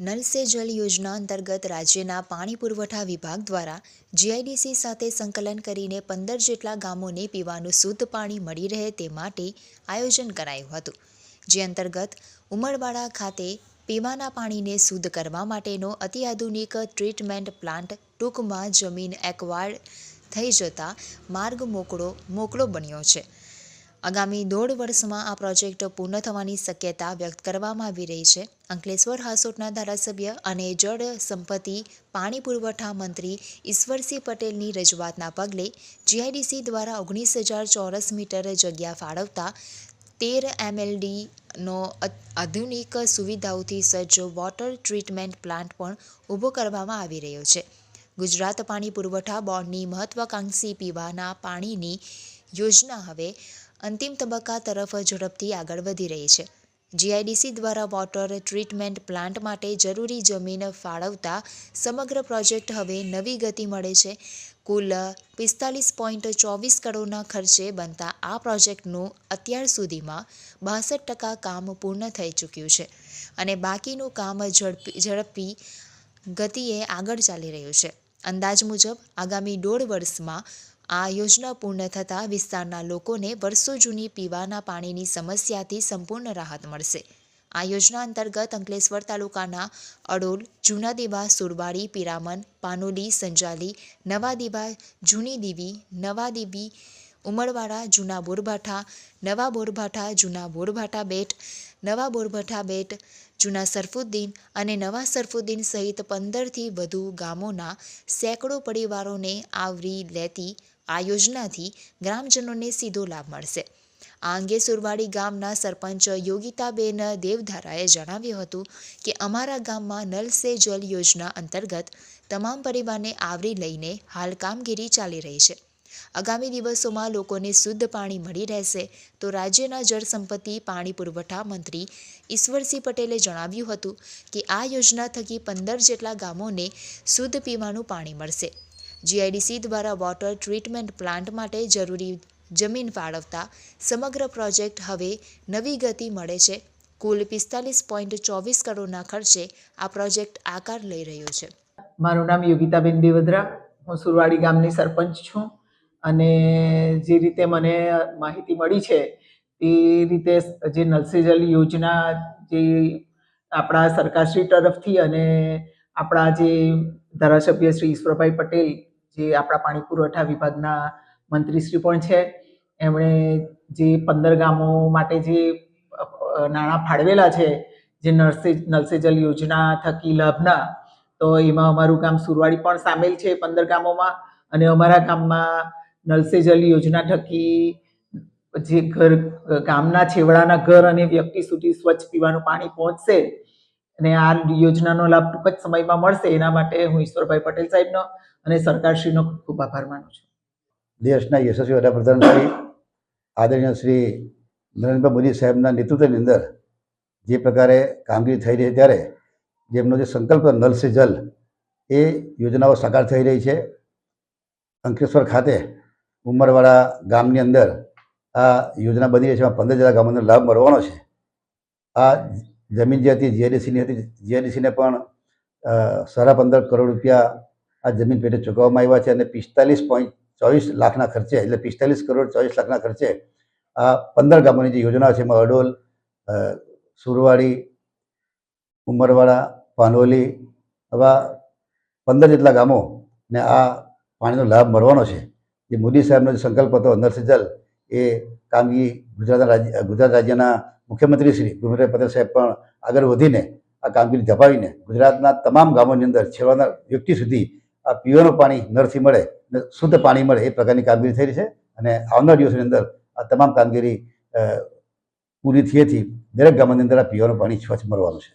Null સે જલ યોજના અંતર્ગત રાજ્યના પાણી પુરવઠા વિભાગ દ્વારા જીઆઈડીસી સાથે સંકલન કરીને પંદર જેટલા ગામોને પીવાનું શુદ્ધ પાણી મળી રહે તે માટે આયોજન કરાયું હતું. જે અંતર્ગત ઉમરવાડા ખાતે પીવાના પાણીને શુદ્ધ કરવા માટેનો અતિઆધુનિક ટ્રીટમેન્ટ પ્લાન્ટ ટૂંકમાં જમીન એક્વાયર્ડ થઈ જતા માર્ગ મોકળો મોકળો બન્યો છે. આગામી દોઢ વર્ષમાં આ પ્રોજેક્ટ પૂર્ણ થવાની શક્યતા વ્યક્ત કરવામાં આવી રહી છે. અંકલેશ્વર હાસોટના ધારાસભ્ય અને જળ સંપત્તિ, પાણી પુરવઠા મંત્રી ઈશ્વરસિંહ પટેલની રજૂઆતના પગલે જીઆઈડીસી દ્વારા ઓગણીસ હજાર ચોરસ મીટર જગ્યા ફાળવતા તેર એમએલડીનો આધુનિક સુવિધાઓથી સજ્જ વોટર ટ્રીટમેન્ટ પ્લાન્ટ પણ ઊભો કરવામાં આવી રહ્યો છે. ગુજરાત પાણી પુરવઠા બોર્ડની મહત્વાકાંક્ષી પીવાના પાણીની યોજના હવે અંતિમ તબક્કા તરફ ઝડપથી આગળ વધી રહી છે. જીઆઈડીસી દ્વારા વોટર ટ્રીટમેન્ટ પ્લાન્ટ માટે જરૂરી જમીન ફાળવતા સમગ્ર પ્રોજેક્ટ હવે નવી ગતિ મળે છે. કુલ પિસ્તાલીસ પોઈન્ટ ચોવીસ કરોડના ખર્ચે બનતા આ પ્રોજેક્ટનું અત્યાર સુધીમાં બાસઠ ટકા કામ પૂર્ણ થઈ ચૂક્યું છે અને બાકીનું કામ ઝડપી ઝડપી ગતિએ આગળ ચાલી રહ્યું છે. અંદાજ મુજબ આગામી દોઢ વર્ષમાં આ યોજના પૂર્ણ થતાં વિસ્તારના લોકોને વર્ષો જૂની પીવાના પાણીની સમસ્યાથી સંપૂર્ણ રાહત મળશે. આ યોજના અંતર્ગત અંકલેશ્વર તાલુકાના અડોલ જૂના દીવા સુરવાડી પિરામન પાનોલી, સંજાલી નવા દીવા જૂની દેવી નવા દેવી ઉમરવાડા જૂના બોરભાઠા નવા બોરભાઠા જૂના બોરભાઠા બેટ નવા બોરભાઠા બેટ, જૂના સરફુદ્દીન અને નવા સરફુદ્દીન સહિત પંદરથી વધુ ગામોના સેંકડો પરિવારોને આવરી લેતી આ યોજનાથી ગ્રામજનોને સીધો લાભ મળશે. આ અંગે સુરવાડી ગામના સરપંચ યોગિતાબેન દેવધારાએ જણાવ્યું હતું કે, અમારા ગામમાં નલ સે જલ યોજના અંતર્ગત તમામ પરિવારને આવરી લઈને હાલ કામગીરી ચાલી રહી છે. આગામી દિવસોમાં લોકોને શુદ્ધ પાણી મળી રહેશે તો રાજ્યના જળ સંપત્તિ, પાણી પુરવઠા મંત્રી ઈશ્વરસિંહ પટેલે જણાવ્યું હતું કે, આ યોજના થકી પંદર જેટલા ગામોને શુદ્ધ પીવાનું પાણી મળશે. જીઆઈડીસી દ્વારા વોટર ટ્રીટમેન્ટ પ્લાન્ટ માટે જરૂરી જમીન ફાળવતા સમગ્ર પ્રોજેક્ટ હવે નવી ગતિ મળે છે. કુલ પિસ્તાલીસ પોઈન્ટ ચોવીસ કરોડના ખર્ચે આ પ્રોજેક્ટ આકાર લઈ રહ્યો છે. મારું નામ યોગિતાબેન દેવદ્રા હું સુરવાડી ગામની સરપંચ છું અને જે રીતે મને માહિતી મળી છે એ રીતે જે નલ જલ યોજના જે આપણા સરકારશ્રી તરફથી અને આપણા જે ધારાસભ્ય શ્રી ઈશ્વરભાઈ પટેલ જે આપણા પાણી પુરવઠા વિભાગના મંત્રીશ્રી પણ છે. એમણે જે પંદર ગામો માટે જે નાણાં ફાળવેલા છે, જે નરસે નલસેજલ જલ યોજના થકી લાભના, તો એમાં અમારું ગામ સુરવાડી પણ સામેલ છે પંદર ગામોમાં. અને અમારા ગામમાં નલસે જલ યોજના થકી જે ઘર, ગામના છેવાડાના ઘર અને વ્યક્તિ સુધી સ્વચ્છ પીવાનું પાણી પહોંચશે. અને આ યોજનાનો લાભ ટૂંક જ સમયમાં મળશે. એના માટે હું ઈશ્વરભાઈ પટેલ સાહેબનો અને સરકારશ્રીનો ખૂબ આભાર માનું છું. દેશના યશસ્વી વડાપ્રધાન શ્રી, આદરણીય શ્રી નરેન્દ્રભાઈ મોદી સાહેબના નેતૃત્વની અંદર જે પ્રકારે કામગીરી થઈ રહી છે ત્યારે, જેમનો જે સંકલ્પ નલ સે જલ, એ યોજનાઓ સાકાર થઈ રહી છે. અંકલેશ્વર ખાતે ઉમરવાડા ગામની અંદર આ યોજના બની રહી છે. પંદર જેટલા ગામોને લાભ મળવાનો છે. આ જમીન જે હતી જીઆઈડીસીની હતી જીઆઈડીસીને પણ સાડા પંદર કરોડ રૂપિયા આ જમીન પેટે ચૂકવવામાં આવ્યા છે અને પિસ્તાલીસ પોઈન્ટ ચોવીસ લાખના ખર્ચે, એટલે પિસ્તાલીસ કરોડ ચોવીસ લાખના ખર્ચે આ પંદર ગામોની જે યોજના છે એમાં અડોલ સુરવાડી, ઉમરવાડા પાનોલી આવા પંદર જેટલા ગામોને આ પાણીનો લાભ મળવાનો છે. જે મોદી સાહેબનો જે સંકલ્પ હતો અંદર જલ એ કામગીરી ગુજરાતના રાજ્ય, ગુજરાત રાજ્યના મુખ્યમંત્રી શ્રી ભૂપેન્દ્ર પટેલ સાહેબ પણ આગળ વધીને આ કામગીરી ધપાવીને ગુજરાતના તમામ ગામોની અંદર છેવાના વ્યક્તિ સુધી આ પીવાનું પાણી નળથી મળે અને શુદ્ધ પાણી મળે એ પ્રકારની કામગીરી થઈ રહી છે અને આવનાર દિવસોની અંદર આ તમામ કામગીરી પૂરી થયેથી દરેક ગામની અંદર આ પીવાનું પાણી સ્વચ્છ મળવાનું છે.